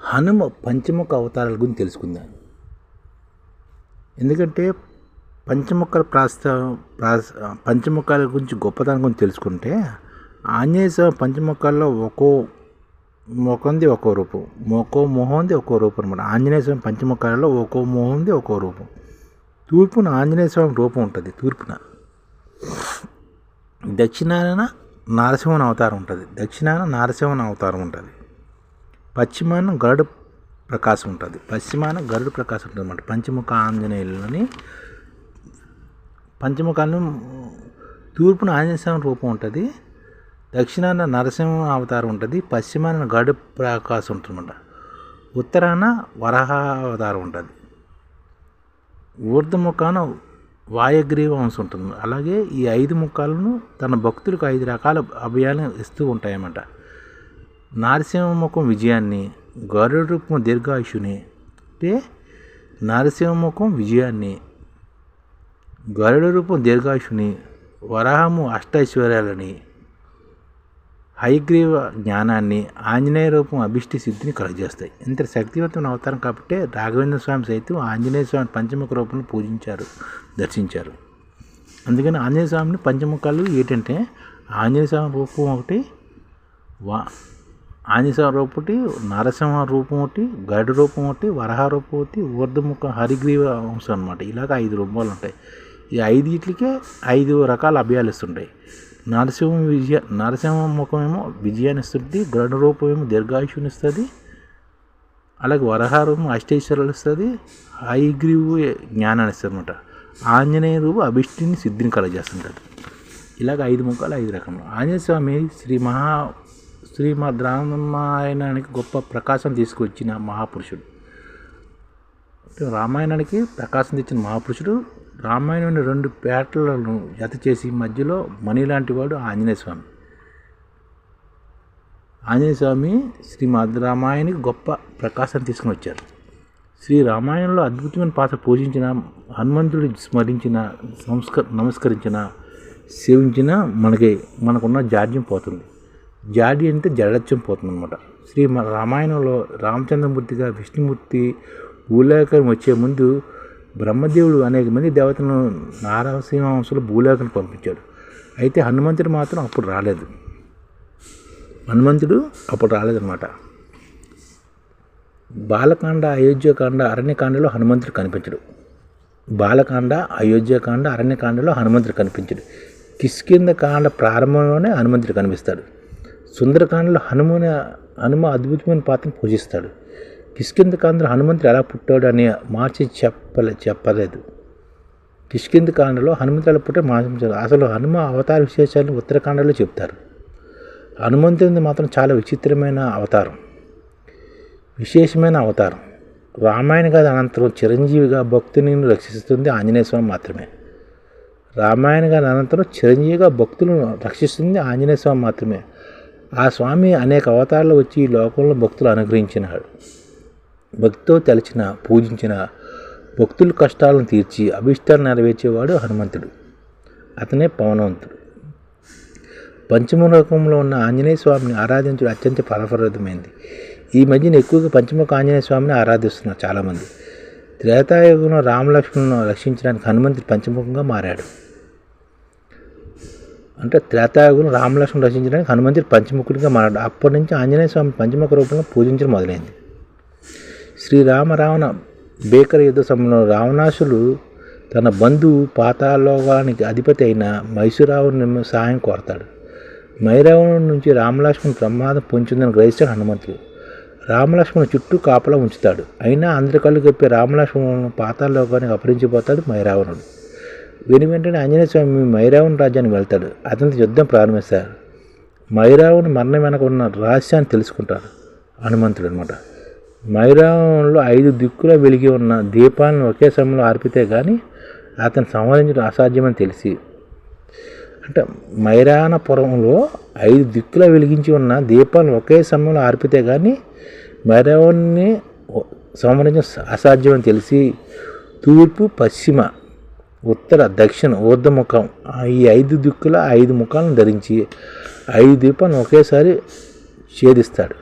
హనుమ పంచముఖ అవతారాల గురించి తెలుసుకుందాం. ఎందుకంటే పంచముఖాల ప్రాస్త ప్రాస్ పంచముఖాల గురించి గొప్పతనం గురించి తెలుసుకుంటే ఆంజనేయ స్వామి పంచముఖాల్లో ఒక్కో ముఖంది ఒక్కో రూపం ఒక్కో మొహంది ఒక్కో రూపం అనమాట ఆంజనేయ స్వామి పంచముఖాలలో ఒక్కో మొహంది ఒక్కో రూపం. తూర్పున ఆంజనేయ స్వామి రూపం ఉంటుంది తూర్పున. దక్షిణాన నారసింహన అవతారం ఉంటుంది దక్షిణాన నారసింహన అవతారం ఉంటుంది. పశ్చిమాన గరుడు ప్రకాశం ఉంటుంది. పశ్చిమాన గరుడు ప్రకాశం ఉంటుంది అన్నమాట పంచముఖ ఆంజనేయులని పంచముఖాలను తూర్పున ఆంజనేయ స్వామి రూపం ఉంటుంది. దక్షిణాన నరసింహ అవతారం ఉంటుంది. పశ్చిమాన గరుడ ప్రకాశం ఉంటుందన్నమాట. ఉత్తరాన వరహ అవతారం ఉంటుంది. ఊర్ధముఖాన వాయగ్రీవ వంశం ఉంటుంది. అలాగే ఈ ఐదు ముఖాలను తన భక్తులకు ఐదు రకాల అభయాలను ఇస్తూ ఉంటాయన్నమాట. నారసింహముఖం విజయాన్ని గరుడ రూపం దీర్ఘాయుషుని అంటే నారసింహముఖం విజయాన్ని గరుడ రూపం దీర్ఘాయుషుని వరాహము అష్టైశ్వర్యాలని హైగ్రీవ జ్ఞానాన్ని ఆంజనేయ రూపం అభిష్టి సిద్ధిని కలుగజేస్తాయి. ఇంత శక్తివంతమైన అవతారం కాబట్టి రాఘవేంద్ర స్వామి సైతం ఆంజనేయ స్వామి పంచముఖ రూపంలో పూజించారు దర్శించారు. అందుకని ఆంజనేయ స్వామిని పంచముఖాలు ఏంటంటే ఆంజనేయ స్వామి రూపం ఒకటి వా ఆంజనేయ స్వామి రూపం ఒకటి నరసింహ రూపం ఒకటి గడి రూపం ఒకటి వరహ రూపం ఒకటి ఊర్ధముఖ హరిగ్రీవ వంశం అనమాట ఇలాగ ఐదు రూపాలు ఉంటాయి. ఈ ఐదిట్లకే ఐదు రకాల అభయాలు ఇస్తుంటాయి. నరసింహ విజయ నరసింహ ముఖమేమో విజయాన్ని ఇస్తుంది గరుడ రూపం ఏమో దీర్ఘాయుషుని ఇస్తుంది అలాగే వరహారం అష్టేశ్వరులు ఇస్తుంది హైగ్రీవు జ్ఞానాన్ని ఇస్తుంది అనమాట ఆంజనేయ రూపు అభిష్టిని సిద్ధిని కలగజేస్తుంటాడు ఇలాగ ఐదు ముఖాలు ఐదు రకములు. ఆంజనేయ స్వామి శ్రీ మహా శ్రీమద్ రామాయణానికి గొప్ప ప్రకాశం తీసుకొచ్చిన మహాపురుషుడు. రామాయణానికి ప్రకాశం తెచ్చిన మహాపురుషుడు రామాయణం రెండు పేటలను జత చేసి మధ్యలో మణి లాంటి వాడు ఆంజనేయ స్వామి. ఆంజనేయ స్వామి శ్రీమద్ రామాయణకి గొప్ప ప్రకాశం తీసుకుని వచ్చారు. శ్రీ రామాయణంలో అద్భుతమైన పాత్ర పూజించిన హనుమంతుడు స్మరించిన సంస్క నమస్కరించిన సేవించిన మనకి మనకున్న జాడ్యం పోతుంది. జాడి అంటే జడత్యం పోతుంది అనమాట శ్రీ రామాయణంలో రామచంద్రమూర్తిగా విష్ణుమూర్తి భూలోకం వచ్చే ముందు బ్రహ్మదేవుడు అనేక మంది దేవతలను నారసింహంశులు భూలోకానికి పంపించాడు. అయితే హనుమంతుడు మాత్రం అప్పుడు రాలేదు. హనుమంతుడు అప్పుడు రాలేదన్నమాట. బాలకాండ అయోధ్యకాండ అరణ్యకాండలో హనుమంతుడు కనిపించడు. బాలకాండ అయోధ్యకాండ అరణ్యకాండలో హనుమంతుడు కనిపించడు. కిష్కింద కాండ ప్రారంభంలోనే హనుమంతుడు కనిపిస్తాడు. సుందరకాండలో హనుమని హనుమ అద్భుతమైన పాత్రను పూజిస్తాడు. కిష్కిందకాండలో హనుమంతుడు ఎలా పుట్టాడు అని మార్చి చెప్పలే చెప్పలేదు. కిష్కిందకాండలో హనుమంతుడు ఎలా పుట్టాడు మార్చి అసలు హనుమ అవతార విశేషాలను ఉత్తరాఖండలో చెప్తారు హనుమంతుడిది మాత్రం చాలా విచిత్రమైన అవతారం. విశేషమైన అవతారం. రామాయణ గాథ అనంతరం చిరంజీవిగా భక్తుని రక్షిస్తుంది ఆంజనేయ స్వామి మాత్రమే. రామాయణ గాథ అనంతరం చిరంజీవిగా భక్తులను రక్షిస్తుంది ఆంజనేయ స్వామి మాత్రమే. ఆ స్వామి అనేక అవతారాలు వచ్చి ఈ లోకంలో భక్తులు అనుగ్రహించినాడు. భక్తితో తలచిన పూజించిన భక్తుల కష్టాలను తీర్చి అభిష్టాలు నెరవేర్చేవాడు హనుమంతుడు. అతనే పవనవంతుడు. పంచముఖంలో ఉన్న ఆంజనేయ స్వామిని ఆరాధించడం అత్యంత ఫలప్రదమైంది. ఈ మధ్యన ఎక్కువగా పంచముఖ ఆంజనేయ స్వామిని ఆరాధిస్తున్నారు చాలామంది. త్రేతాయుగంలో రామలక్ష్మణులను రక్షించడానికి హనుమంతుడు పంచముఖంగా మారాడు. అంటే త్రేతాయుగం రామలక్ష్మణ్ రచించడానికి హనుమంతుడు పంచముఖుడిగా మారాడు. అప్పటి నుంచి ఆంజనేయ స్వామి పంచముఖ రూపంలో పూజించడం మొదలైంది. శ్రీరామ రావణ బేకర్ యుద్ధ సమయంలో రావణాసుడు తన బంధువు పాతాలోకానికి అధిపతి అయిన మైసూరావుని సహాయం కోరతాడు. మైరావణం నుంచి రామలక్ష్మణ్ ప్రమాదం పొంచుందని గ్రహిస్తాడు హనుమంతుడు. రామలక్ష్మణ చుట్టూ కాపలా ఉంచుతాడు. అయినా అందరి కళ్ళు గప్పి రామలక్ష్మణులను పాతాలోకానికి అపహరించిపోతాడు మైరావణుడు వెను వెంటనే ఆంజనేయ స్వామి మైరావణ రాజ్యానికి వెళ్తాడు. అతనితో యుద్ధం ప్రారంభిస్తారు. మైరావణ మరణం వెనక ఉన్న రహస్యాన్ని తెలుసుకుంటారు హనుమంతుడు అనమాట మైరావణంలో ఐదు దిక్కుల వెలిగి ఉన్న దీపాలను ఒకే సమయంలో ఆర్పితే కానీ అతను సంహరించడం అసాధ్యమని తెలిసి అంటే మైరాణపురంలో ఐదు దిక్కుల వెలిగించి ఉన్న దీపాలను ఒకే సమయంలో ఆర్పితే కానీ మైరావణ్ణి సంహరించడం అసాధ్యమని తెలిసి తూర్పు పశ్చిమ ఉత్తర దక్షిణ ఊర్ధముఖం ఈ ఐదు దిక్కుల ఐదు ముఖాలను ధరించి ఐదు దీపాలను ఒకేసారి ఛేదిస్తాడు.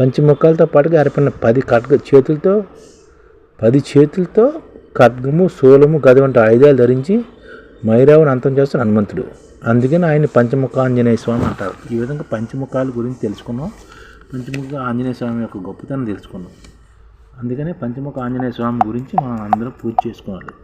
పంచముఖాలతో పాటుగా అరపిన పది ఖడ్గ చేతులతో పది చేతులతో ఖడ్గము శూలము గది వంటి ఆయుధాలు ధరించి మైరావుని అంతం చేస్తున్న హనుమంతుడు. అందుకని ఆయన పంచముఖ ఆంజనేయ స్వామి అంటారు. ఈ విధంగా పంచముఖాల గురించి తెలుసుకున్నాం. పంచముఖ ఆంజనేయ స్వామి యొక్క గొప్పతనం తెలుసుకున్నాం. అందుకనే పంచముఖ ఆంజనేయ స్వామి గురించి మనం అందరం పూజ చేసుకోవాలి.